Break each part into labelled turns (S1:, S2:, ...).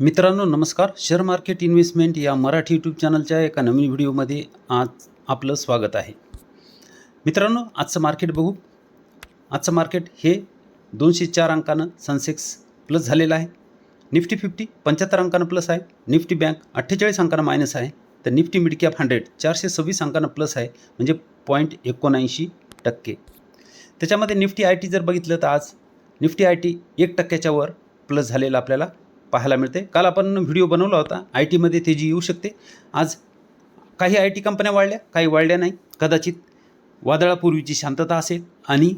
S1: मित्रांनो नमस्कार. Share market investment या मराठी यूट्यूब चॅनलच्या एका नवीन व्हिडिओमध्ये आज आपलं स्वागत आहे. मित्रांनो आजचं मार्केट बघू. आजचं मार्केट हे दोनशे चार अंकानं सनसेक्स प्लस झालेलं आहे. निफ्टी फिफ्टी पंच्याहत्तर अंकानं प्लस आहे. निफ्टी बँक अठ्ठेचाळीस अंकानं मायनस आहे. तर निफ्टी मिडकॅप हंड्रेड चारशे सव्वीस अंकानं प्लस आहे. म्हणजे पॉईंट एकोणऐंशी टक्के. त्याच्यामध्ये निफ्टी आय टी जर बघितलं तर आज निफ्टी आय टी एक टक्क्याच्या वर प्लस झालेलं आपल्याला पाहायला मिळते. काल आपण व्हिडिओ बनवला होता. आय टीमध्ये तेजी येऊ शकते. आज काही आय टी कंपन्या वाढल्या काही वाढल्या नाही. कदाचित वादळापूर्वीची शांतता असेल आणि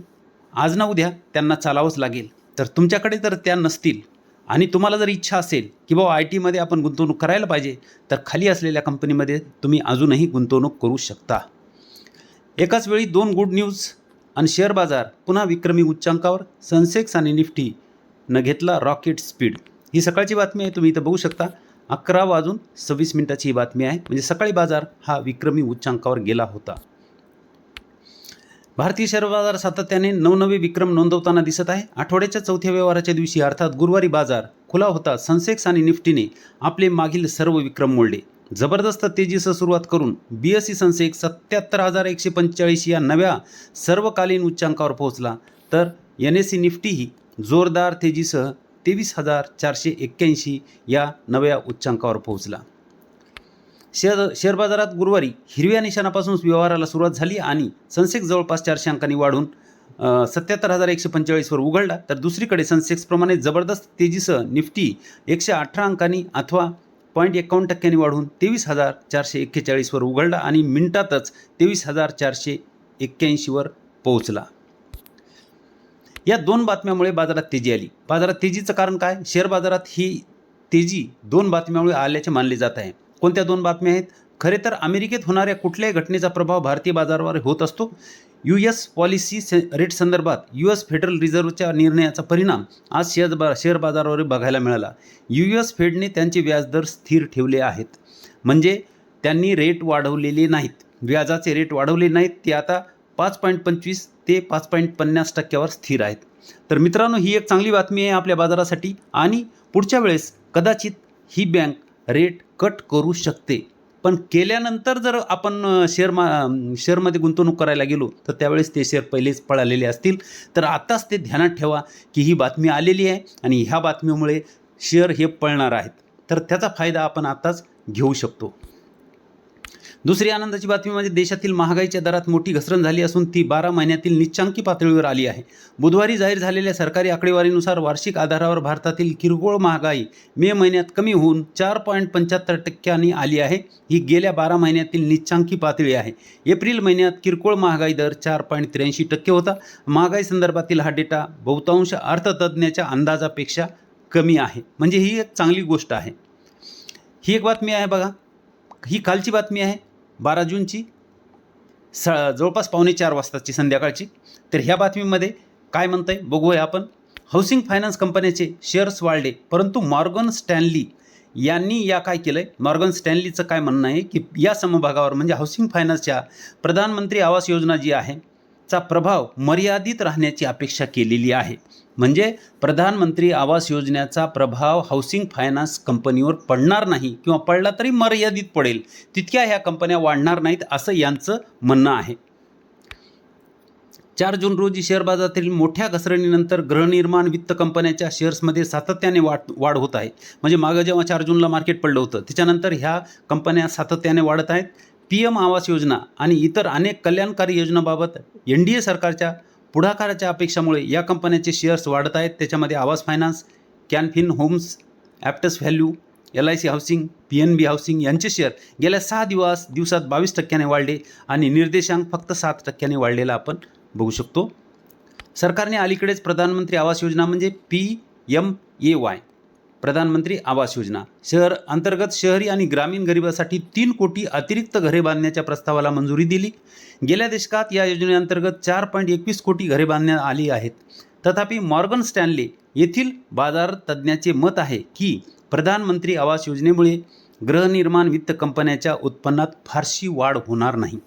S1: आज ना उद्या त्यांना चालावंच लागेल. तर तुमच्याकडे जर त्या नसतील आणि तुम्हाला जर इच्छा असेल की बाबा आय टीमध्ये आपण गुंतवणूक करायला पाहिजे तर खाली असलेल्या कंपनीमध्ये तुम्ही अजूनही गुंतवणूक करू शकता. एकाच वेळी दोन गुड न्यूज आणि शेअर बाजार पुन्हा विक्रमी उच्चांकावर. सनसेक्स आणि निफ्टी न घेतला रॉकेट स्पीड ही सकाळची बातमी आहे तुम्ही इथं बघू शकता. अकरा वाजून सव्वीस मिनिटाची ही बातमी आहे. म्हणजे सकाळी बाजार हा विक्रमी उच्चांकावर गेला होता. भारतीय शेअर बाजार सातत्याने नवनवे विक्रम नोंदवताना दिसत आहे. आठवड्याच्या चौथ्या व्यवहाराच्या दिवशी अर्थात गुरुवारी बाजार खुला होता. सनसेक्स आणि निफ्टीने आपले मागील सर्व विक्रम मोडले. जबरदस्त तेजीसह सुरुवात करून बी एस सी सनसेक्स सत्याहत्तर हजार एकशे पंचेचाळीस या नव्या सर्वकालीन उच्चांकावर पोहोचला. तर एन एस सी निफ्टीही जोरदार तेजीसह तेवीस हजार चारशे एक्क्याऐंशी या नव्या उच्चांकावर पोहोचला. शेअर शेअर बाजारात गुरुवारी हिरव्या निशाणापासून व्यवहाराला सुरुवात झाली आणि सनसेक्स जवळपास चारशे अंकांनी वाढून सत्याहत्तर हजार एकशे पंचेचाळीसवर उघडला. तर दुसरीकडे सनसेक्सप्रमाणे जबरदस्त तेजीसह निफ्टी एकशे अठरा अंकांनी अथवा पॉईंट एकावन्न टक्क्यांनी वाढून तेवीस हजार चारशे एक्केचाळीसवर उघडला आणि मिनिटातच तेवीस हजार चारशे एक्क्याऐंशीवर पोहोचला. या दोन बातम्यामुळे बाजारात तेजी आली. बाजारात तेजीचं कारण काय? शेअर बाजारात ही तेजी दोन बातम्यामुळे आल्याचे मानले जात आहे. कोणत्या दोन बातम्या आहेत? खरे तर अमेरिकेत होणाऱ्या कुठल्याही घटनेचा प्रभाव भारतीय बाजारावर होत असतो. यू एस पॉलिसी रेट संदर्भात यू एस फेडरल रिझर्व्हच्या निर्णयाचा परिणाम आज शेअर बा शेअर बाजारावर बघायला मिळाला. यू एस फेडने त्यांचे व्याजदर स्थिर ठेवले आहेत. म्हणजे त्यांनी रेट वाढवलेले नाहीत. व्याजाचे रेट वाढवले नाहीत. ते आता पाच पॉईंट पंचवीस ते पाच पॉईंट पन्नास टक्क्यावर स्थिर आहेत. तर मित्रांनो ही एक चांगली बातमी आहे आपल्या बाजारासाठी आणि पुढच्या वेळेस कदाचित ही बँक रेट कट करू शकते. पण केल्यानंतर जर आपण शेअर मा शेअरमध्ये गुंतवणूक करायला गेलो तर त्यावेळेस ते शेअर पहिलेच पळालेले असतील. तर आत्ताच ते ध्यानात ठेवा की ही बातमी आलेली आहे आणि ह्या बातमीमुळे शेअर हे पळणार आहेत. तर त्याचा फायदा आपण आत्ताच घेऊ शकतो. दुसरी आनंदाची बातमी म्हणजे देशातील महागाईच्या दरात मोठी घसरण झाली असून ती बारा महिन्यातील निच्चांकी पातळीवर आली आहे. बुधवारी जाहीर झालेल्या सरकारी आकडेवारीनुसार वार्षिक आधारावर भारतातील किरकोळ महागाई मे महिन्यात कमी होऊन चार पॉईंट पंच्याहत्तर टक्क्यांनी आली आहे. ही गेल्या बारा महिन्यातील निच्चांकी पातळी आहे. एप्रिल महिन्यात किरकोळ महागाई दर चार पॉईंट त्र्याऐंशी टक्के होता. महागाई संदर्भातील हा डेटा बहुतांश अर्थतज्ज्ञाच्या अंदाजापेक्षा कमी आहे. म्हणजे ही एक चांगली गोष्ट आहे. ही एक बातमी आहे बघा. ही कालची बातमी आहे. बारा जूनची स जवळपास पावणे चार वाजताची संध्याकाळची. तर ह्या बातमीमध्ये काय म्हणतंय? आहे बघूया आपण. हाऊसिंग फायनान्स कंपन्याचे शेअर्स वाढले परंतु मॉर्गन स्टॅनली यांनी या काय केलं आहे मॉर्गन स्टॅनलीचं काय म्हणणं आहे की या समभागावर म्हणजे हाऊसिंग फायनान्सच्या प्रधानमंत्री आवास योजना जी आहे चा प्रभाव मर्यादित राहण्याची अपेक्षा केलेली आहे. म्हणजे प्रधानमंत्री आवास योजनेचा प्रभाव हाऊसिंग फायनान्स कंपनीवर पडणार नाही किंवा पडला तरी मर्यादित पडेल. तितक्या ह्या कंपन्या वाढणार नाहीत असं यांचं म्हणणं आहे. चार जून रोजी शेअर बाजारातील मोठ्या घसरणीनंतर गृहनिर्माण वित्त कंपन्याच्या शेअर्समध्ये सातत्याने वाढ वाढ होत आहे. म्हणजे मागं जेव्हा चार जूनला मार्केट पडलं होतं त्याच्यानंतर ह्या कंपन्या सातत्याने वाढत आहेत. पी एम आवास योजना आणि इतर अनेक कल्याणकारी योजनाबाबत एन डी ए सरकारच्या पुढाकाराच्या अपेक्षामुळे या कंपन्यांचे शेअर्स वाढत आहेत. त्याच्यामध्ये Aavas finance Canfin homes Aptus value L I C housing P N B housing यांचे शेअर गेल्या सहा दिवस दिवसात बावीस टक्क्याने वाढले आणि निर्देशांक फक्त सात टक्क्याने वाढलेला आपण बघू शकतो. सरकारने अलीकडेच प्रधानमंत्री आवास योजना म्हणजे पी एम ए वाय प्रधानमंत्री आवास योजना. शहर अंतर्गत शहरी आणि ग्रामीण गरिबासाठी तीन कोटी अतिरिक्त घरे बांधण्याच्या प्रस्तावाला मंजुरी दिली. गेल्या दशकात या योजनेअंतर्गत चार पॉईंट एकवीस कोटी घरे बांधण्यात आली आहेत. तथापि मॉर्गन स्टॅनले येथील बाजार तज्ज्ञाचे मत आहे की प्रधानमंत्री आवास योजनेमुळे गृहनिर्माण वित्त कंपन्याच्या उत्पन्नात फारशी वाढ होणार नाही.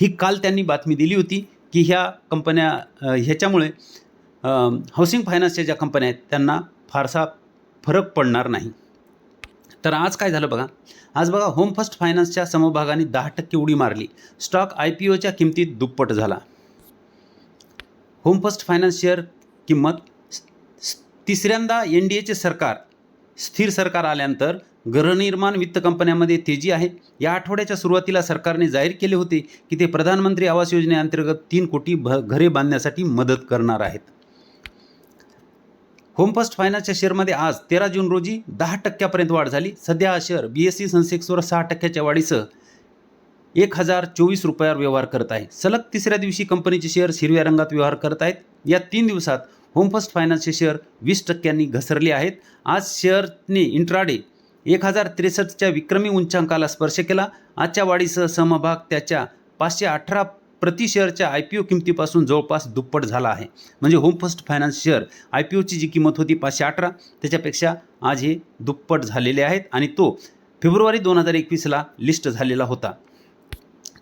S1: ही काल त्यांनी बातमी दिली होती की ह्या कंपन्या ह्याच्यामुळे हाऊसिंग फायनान्सच्या ज्या कंपन्या आहेत त्यांना फारसा फरक पडणार नाही. तर आज काय झालं बघा? आज बघा होम फर्स्ट फायनान्सच्या समभागाने दहा टक्के उडी मारली. स्टॉक आय पी ओच्या किमतीत दुप्पट झाला. होम फर्स्ट फायनान्स शेअर किंमत तिसऱ्यांदा एन डी एचे सरकार स्थिर सरकार आल्यानंतर गृहनिर्माण वित्त कंपन्यांमध्ये तेजी आहे. या आठवड्याच्या सुरुवातीला सरकारने जाहीर केले होते की ते प्रधानमंत्री आवास योजनेअंतर्गत तीन कोटी भ घरे बांधण्यासाठी मदत करणार आहेत. होम फर्स्ट फायनान्सच्या शेअरमध्ये आज तेरा जून रोजी दहा टक्क्यापर्यंत वाढ झाली. सध्या हा शेअर बी एस सी सेन्सेक्सवर सहा टक्क्याच्या वाढीसह एक हजार चोवीस रुपयावर व्यवहार करत आहे. सलग तिसऱ्या दिवशी कंपनीचे शेअर हिरव्या रंगात व्यवहार करत आहेत. या तीन दिवसात होम फर्स्ट फायनान्सचे शेअर वीस टक्क्यांनी घसरले आहेत. आज शेअरने इंट्राडे एक हजार त्रेसष्टच्या विक्रमी उंचांकाला स्पर्श केला. आजच्या वाढीसह समभाग त्याच्या पाचशे अठरा प्रति शेअरच्या आय पी ओ किमतीपासून जवळपास दुप्पट झाला आहे. म्हणजे home first finance share I P ओची जी किंमत होती पाचशे अठरा त्याच्यापेक्षा आज हे दुप्पट झालेले आहेत आणि तो फेब्रुवारी दोन हजार एकवीसला लिस्ट झालेला होता.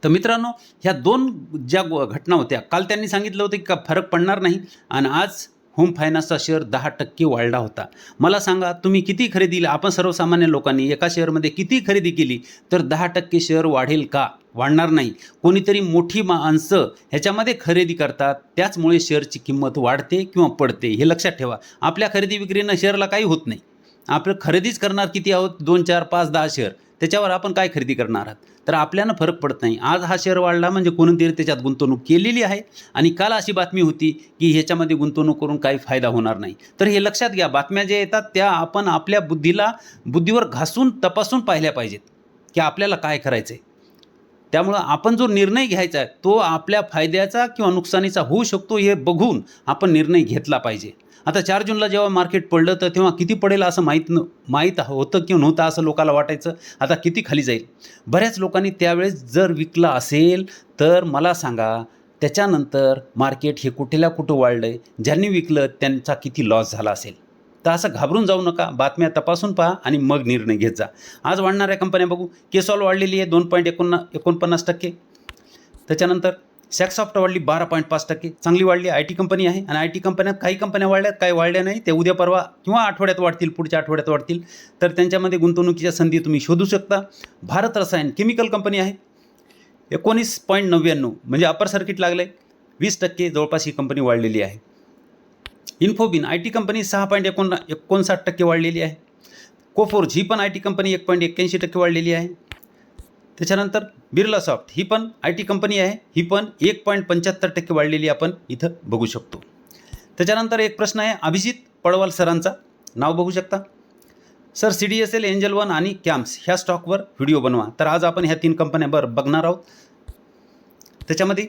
S1: तर मित्रांनो ह्या दोन ज्या घटना होत्या काल त्यांनी सांगितलं होतं की का फरक पडणार नाही आणि आज होम फायनान्सचा शेअर दहा टक्के वाढला होता. मला सांगा तुम्ही किती खरेदी आपण सर्वसामान्य लोकांनी एका शेअरमध्ये किती खरेदी केली? तर दहा टक्के शेअर वाढेल का? वाढणार नाही. कोणीतरी मोठी माणसं ह्याच्यामध्ये खरेदी करतात. त्याचमुळे शेअरची किंमत वाढते किंवा पडते हे लक्षात ठेवा. आपल्या खरेदी विक्रीनं शेअरला काही होत नाही. आपलं खरेदीच करणार किती आहोत? दोन चार पाच दहा शेअर त्याच्यावर आपण काय खरेदी करणार आहात? तर आपल्याला फरक पडत नाही. आज हा शेअर वाढला म्हणजे कोणीतरी त्याच्यात गुंतवणूक केलेली आहे. आणि काल अशी बातमी होती की ह्याच्यामध्ये गुंतवणूक करून काही फायदा होणार नाही. तर हे लक्षात घ्या बातम्या ज्या येतात त्या आपण आपल्या बुद्धीला बुद्धीवर घासून तपासून पाहिल्या पाहिजेत की आपल्याला काय करायचं आहे त्यामुळं आपण जो निर्णय घ्यायचा आहे तो आपल्या फायद्याचा किंवा नुकसानीचा होऊ शकतो हे बघून आपण निर्णय घेतला पाहिजे. आता चार जूनला जेव्हा मार्केट पडलं तर तेव्हा किती पडेल असं माहीत न माहीत होतं किंवा नव्हतं असं लोकाला वाटायचं? आता किती खाली जाईल? बऱ्याच लोकांनी त्यावेळेस जर विकला असेल तर मला सांगा त्याच्यानंतर मार्केट हे कुठेला कुठं वाढलं आहे ज्यांनी विकलं त्यांचा किती लॉस झाला असेल? तर असं घाबरून जाऊ नका. बातम्या तपासून पहा आणि मग निर्णय घेत जा. आज वाढणाऱ्या कंपन्या बघू. केसॉल वाढलेली आहे दोन पॉईंट एकोण एकोणपन्नास टक्के. त्याच्यानंतर सॅक्सॉफ्ट वाढली बारा पॉईंट पाच टक्के. चांगली वाढली आय टी कंपनी आहे आणि आय टी कंपन्यात काही कंपन्या वाढल्यात काही वाढल्या नाही. ते उद्या परवा किंवा आठवड्यात वाढतील पुढच्या आठवड्यात वाढतील. तर त्यांच्यामध्ये गुंतवणुकीच्या संधी तुम्ही शोधू शकता. भारत रसायन केमिकल कंपनी आहे. एकोणीस पॉईंट नव्याण्णव म्हणजे अपर सर्किट लागलं आहे वीस टक्के जवळपास ही कंपनी वाढलेली आहे. इन्फोबिन आय टी कंपनी सहा पॉईंट एकोण एकोणसाठ टक्के वाढलेली आहे. कोफोर ही पण आय टी कंपनी एक पॉईंट एक्क्याऐंशी टक्के वाढलेली आहे. त्याच्यानंतर बिर्ला सॉफ्ट ही पण आय टी कंपनी आहे. ही पण एक पॉईंट पंच्याहत्तर टक्के वाढलेली आपण इथं बघू शकतो. त्याच्यानंतर एक प्रश्न आहे अभिजित पडवाल सरांचा. नाव बघू शकता. Sir C D S L Angel One आणि कॅम्प्स ह्या स्टॉकवर व्हिडिओ बनवा. तर आज आपण ह्या तीन कंपन्यावर बघणार आहोत. त्याच्यामध्ये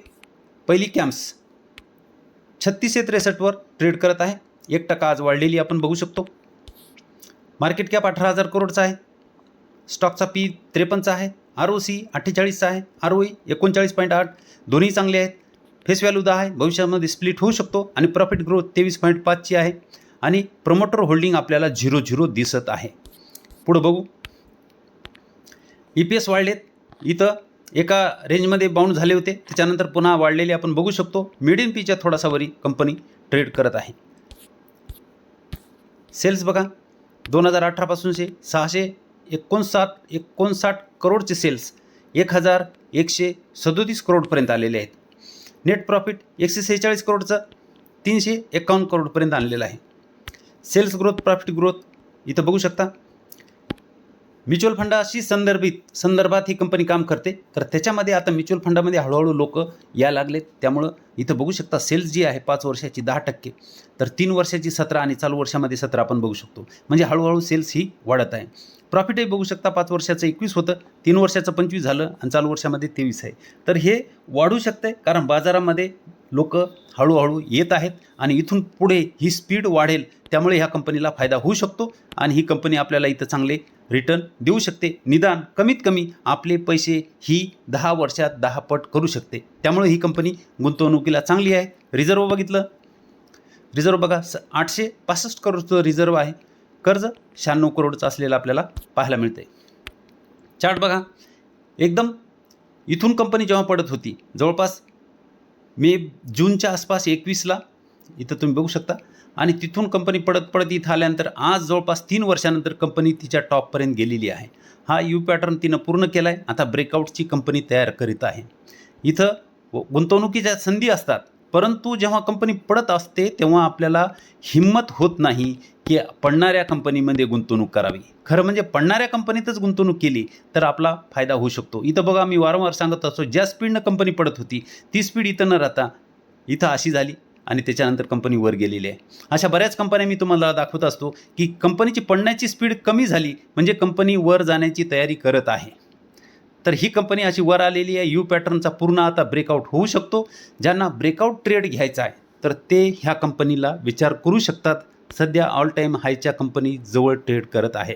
S1: पहिली कॅम्प्स छत्तीसशे त्रेसष्टवर ट्रेड करत आहे. एक टक्का आज वाढलेली आपण बघू शकतो. मार्केट कॅप अठरा हजार करोडचा आहे. स्टॉकचा पी त्रेपन्नचा आहे. आर ओ सी अठ्ठेचाळीसचा आहे. आर ओ ई एकोणचाळीस पॉईंट आठ. दोन्ही चांगले आहेत. फेस व्हॅल्यू दहा आहे. भविष्यामध्ये स्प्लिट होऊ शकतो आणि प्रॉफिट ग्रोथ तेवीस पॉईंट पाचची आहे. आणि प्रमोटर होल्डिंग आपल्याला झिरो झिरो दिसत आहे. पुढं बघू. ई पी एस वाढलेत. इथं एका रेंजमध्ये बाउंड झाले होते. त्याच्यानंतर पुन्हा वाढलेले आपण बघू शकतो. मिडियम पीच्या थोडासा वरी कंपनी ट्रेड करत आहे. सेल्स बघा. दोन हजार अठरापासूनचे सहाशे एकोणसाठ एकोणसाठ करोडचे सेल्स एक हजार एकशे सदोतीस करोडपर्यंत आलेले आहेत. नेट प्रॉफिट एकशे सेहेचाळीस करोडचं तीनशे एकावन्न करोडपर्यंत आणलेलं आहे. सेल्स ग्रोथ प्रॉफिट ग्रोथ इथं बघू शकता. म्युच्युअल फंडाशी संदर्भित संदर्भात ही कंपनी काम करते. तर त्याच्यामध्ये आता म्युच्युअल फंडामध्ये हळूहळू लोक या लागलेत. त्यामुळं इथं बघू शकता सेल्स जी आहे पाच वर्षाची दहा टक्के. तर तीन वर्षाची सतरा आणि चालू वर्षामध्ये सतरा आपण बघू शकतो. म्हणजे हळूहळू सेल्स ही वाढत आहे. प्रॉफिटही बघू शकता पाच वर्षाचं एकवीस होतं. तीन वर्षाचं पंचवीस झालं आणि चालू वर्षामध्ये तेवीस आहे. तर हे वाढू शकतं आहे कारण बाजारामध्ये लोक हळूहळू येत आहेत आणि इथून पुढे ही स्पीड वाढेल. त्यामुळे ह्या कंपनीला फायदा होऊ शकतो आणि ही कंपनी आपल्याला इथं चांगले रिटर्न देऊ शकते. निदान कमीत कमी आपले पैसे ही दहा वर्षात दहा पट करू शकते. त्यामुळे ही कंपनी गुंतवणुकीला चांगली आहे. रिझर्व बघितलं? रिझर्व बघा स आठशे पासष्ट करोडचं रिझर्व आहे. कर्ज शहाण्णव करोडचं असलेलं आपल्याला पाहायला मिळते चार्ट बघा. एकदम इथून कंपनी जेव्हा पडत होती जवळपास मे जूनच्या आसपास एकवीसला इथं तुम्ही बघू शकता आणि तिथून कंपनी पडत पडत इथं आल्यानंतर आज जवळपास तीन वर्षानंतर कंपनी तिच्या टॉपपर्यंत गेलेली आहे. हा यू पॅटर्न तिनं पूर्ण केला आहे आता ब्रेकआउटची कंपनी तयार करीत आहे. इथं गुंतवणुकीच्या संधी असतात. परंतु जेव्हा कंपनी पडत असते तेव्हा आपल्याला हिंमत होत नाही की पडणाऱ्या कंपनीमध्ये गुंतवणूक करावी. खरं म्हणजे पडणाऱ्या कंपनीतच गुंतवणूक केली तर आपला फायदा होऊ शकतो. इथं बघा मी वारंवार सांगत असतो ज्या स्पीडनं कंपनी पडत होती ती स्पीड इथं न राहता इथं अशी झाली. आणि त्याच्यानंतर कंपनी वर गेलेली आहे. अशा बऱ्याच कंपन्या मी तुम्हाला दाखवत असतो की कंपनीची पडण्याची स्पीड कमी झाली म्हणजे कंपनी वर जाण्याची तयारी करत आहे. तर ही कंपनी अशी वर आलेली आहे. यू पॅटर्नचा पूर्ण आता ब्रेकआउट होऊ शकतो. ज्यांना ब्रेकआउट ट्रेड घ्यायचा आहे तर ते ह्या कंपनीला विचार करू शकतात. सध्या ऑल टाईम हायच्या कंपनी जवळ ट्रेड करत आहे.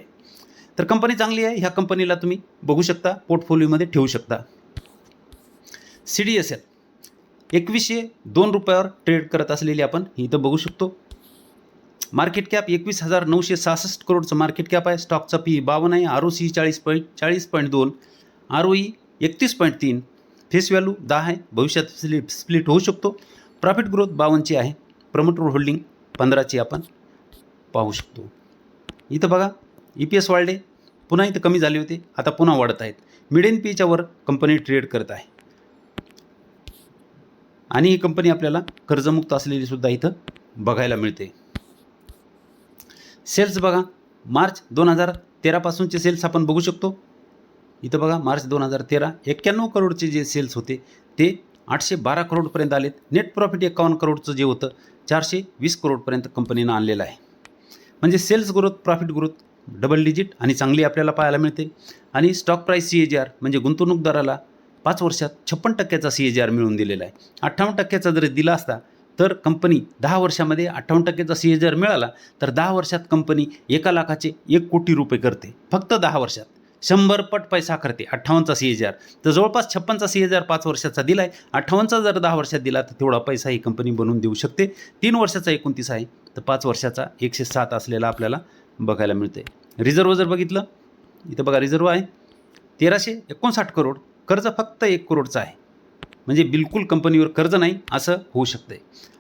S1: तर कंपनी चांगली आहे. ह्या कंपनीला तुम्ही बघू शकता. पोर्टफोलिओमध्ये ठेवू शकता. सी डी एस एल एकवीसशे दोन रुपयावर ट्रेड करत असलेली आपण इथं बघू शकतो. मार्केट कॅप एकवीस हजार नऊशे सहासष्ट करोडचं मार्केट कॅप आहे. स्टॉकचा पी बावन्न आहे. आर ओ सी चाळीस पॉईंट चाळीस पॉईंट दोन आर ओ ई एकतीस पॉईंट तीन फेस व्हॅल्यू दहा आहे. भविष्यात स्लिप स्प्लिट होऊ शकतो. प्रॉफिट ग्रोथ बावनची आहे. प्रमोटर होल्डिंग पंधराची आपण पाहू शकतो. इथं बघा ई पी एस वाढले. पुन्हा इथं कमी झाले होते. आता पुन्हा वाढत आहेत. मिडियन पीच्यावर कंपनी ट्रेड करत आहे. आणि ही कंपनी आपल्याला कर्जमुक्त असलेली सुद्धा इथं बघायला मिळते. सेल्स बघा मार्च दोन हजार तेरापासूनचे सेल्स आपण बघू शकतो. इथं बघा मार्च दोन हजार तेरा एक्क्याण्णव करोडचे जे सेल्स होते ते आठशे बारा करोडपर्यंत आलेत. नेट प्रॉफिट एकावन्न करोडचं जे होतं चारशे वीस करोडपर्यंत कंपनीनं आणलेलं आहे. म्हणजे sales growth profit growth double digit आणि चांगली आपल्याला पाहायला मिळते. आणि stock price C A G R म्हणजे गुंतवणूकदाराला पाच वर्षात छप्पन टक्क्याचा सी ए जी आर मिळून दिलेला आहे. अठ्ठावन्न टक्क्याचा जर दिला असता तर कंपनी दहा वर्षामध्ये अठ्ठावन्न टक्क्याचा सी ए जी आर मिळाला तर दहा वर्षात कंपनी एका लाखाचे एक कोटी रुपये करते. फक्त दहा वर्षात. शंभर पट पैसा करते अठ्ठावन्नचा सी ए जी आर तर जवळपास छप्पनचा सी ए जी आर पाच वर्षाचा दिला आहे अठ्ठावन्नचा जर दहा वर्षात दिला तर तेवढा पैसा ही कंपनी बनवून देऊ शकते. तीन वर्षाचा एकोणतीस आहे तर पाच वर्षाचा एकशे सात असलेला आपल्याला बघायला मिळते रिझर्व जर बघितलं इथं बघा रिझर्व आहे. तेराशे एकोणसाठ करोड. कर्ज फक्त एक करोडचं आहे. म्हणजे बिलकुल कंपनीवर कर्ज नाही असं होऊ शकतंय.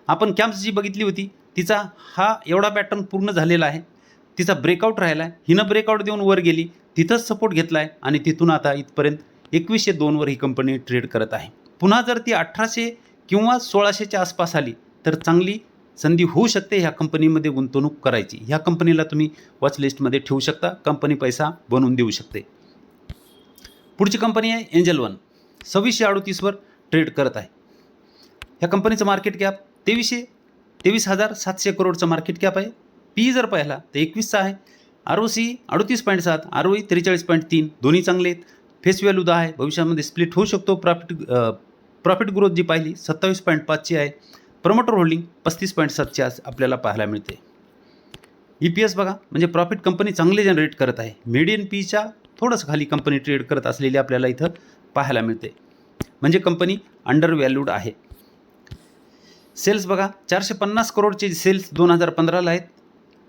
S1: आपण कॅम्प्स जी बघितली होती तिचा हा एवढा पॅटर्न पूर्ण झालेला आहे. तिचा ब्रेकआउट राहिला आहे. हिनं ब्रेकआउट देऊन वर गेली तिथंच सपोर्ट घेतला आहे आणि तिथून आता इथपर्यंत एकवीसशे दोनवर ही कंपनी ट्रेड करत आहे. पुन्हा जर ती अठराशे किंवा सोळाशेच्या आसपास आली तर चांगली संधी होऊ शकते ह्या कंपनीमध्ये गुंतवणूक करायची. ह्या कंपनीला तुम्ही वॉच लिस्टमध्ये ठेवू शकता. कंपनी पैसा बनवून देऊ शकते. पुढची कंपनी आहे एंजल वन. सव्वीसशे अडोतीसवर ट्रेड करत आहे. ह्या कंपनीचं मार्केट कॅप तेवीसशे तेवीस हजार सातशे करोडचं मार्केट कॅप आहे. पी जर पाहिला तर एकवीसचा आहे. आर ओ सी अडतीस पॉईंट सात आर ओ ई त्रेचाळीस पॉईंट तीन दोन्ही चांगले आहेत. फेस व्हॅल्यू दहा आहे. भविष्यामध्ये स्प्लिट होऊ शकतो. प्रॉफिट प्रॉफिट ग्रोथ जी पाहिली सत्तावीस पॉईंट पाचची आहे. प्रमोटर होल्डिंग पस्तीस पॉईंट सातची आज आपल्याला पाहायला मिळते. ई पी एस बघा म्हणजे प्रॉफिट कंपनी चांगले जनरेट करत आहे. मीडियन पीच्या थोडंसं खाली कंपनी ट्रेड करत असलेली आपल्याला इथं पाहायला मिळते. म्हणजे कंपनी अंडर व्हॅल्यूड आहे. सेल्स बघा चारशे पन्नास करोडचे सेल्स दोन हजार पंधराला आहेत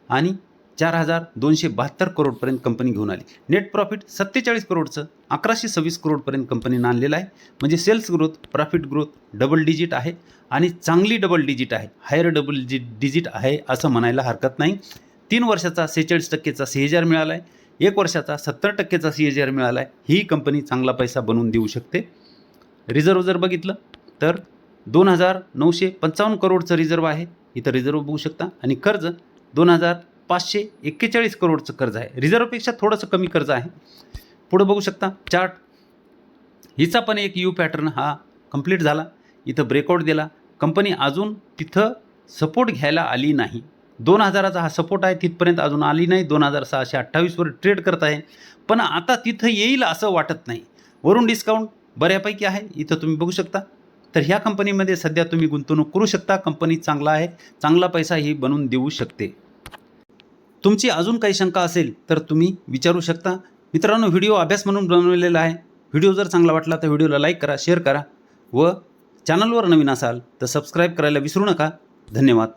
S1: आणि चार हजार दोनशे बहात्तर करोडपर्यंत कंपनी घेऊन आली. नेट प्रॉफिट सत्तेचाळीस करोडचं अकराशे सव्वीस करोडपर्यंत कंपनीनं आणलेलं आहे. म्हणजे sales growth profit growth double digit आहे आणि चांगली डबल डिजिट आहे. हायर डबल डिजिट आहे असं म्हणायला हरकत नाही. तीन वर्षाचा सेहेचाळीस टक्केचा सेहेजार मिळाला आहे एक वर्षाचा सत्तर टक्केचा सी एच आर मिळाला आहे ही कंपनी चांगला पैसा बनवून देऊ शकते. रिझर्व जर बघितलं तर दोन हजार नऊशे पंचावन्न करोडचं रिझर्व आहे. इथं रिझर्व बघू शकता. आणि कर्ज दोन हजार पाचशे एक्केचाळीस करोडचं कर्ज आहे. रिझर्वपेक्षा थोडंसं कमी कर्ज आहे. पुढं बघू शकता चार्ट हिचा पण एक यू पॅटर्न हा कंप्लीट झाला. इथं ब्रेकआउट दिला. कंपनी अजून तिथं सपोर्ट घ्यायला आली नाही. दोन हजाराचा हा सपोर्ट आहे तिथपर्यंत अजून आली नाही. दोन हजार सहाशे अठ्ठावीसवर ट्रेड करत आहे. पण आता तिथं येईल असं वाटत नाही. वरून डिस्काउंट बऱ्यापैकी आहे. इथं तुम्ही बघू शकता. तर ह्या कंपनीमध्ये सध्या तुम्ही गुंतवणूक करू शकता. कंपनी चांगला आहे. चांगला पैसा ही बनवून देऊ शकते. तुमची अजून काही शंका असेल तर तुम्ही विचारू शकता. मित्रांनो व्हिडिओ अभ्यास म्हणून बनवलेला आहे. व्हिडिओ जर चांगला वाटला तर व्हिडिओला लाईक करा शेअर करा. व चॅनलवर नवीन असाल तर सबस्क्राईब करायला विसरू नका. धन्यवाद.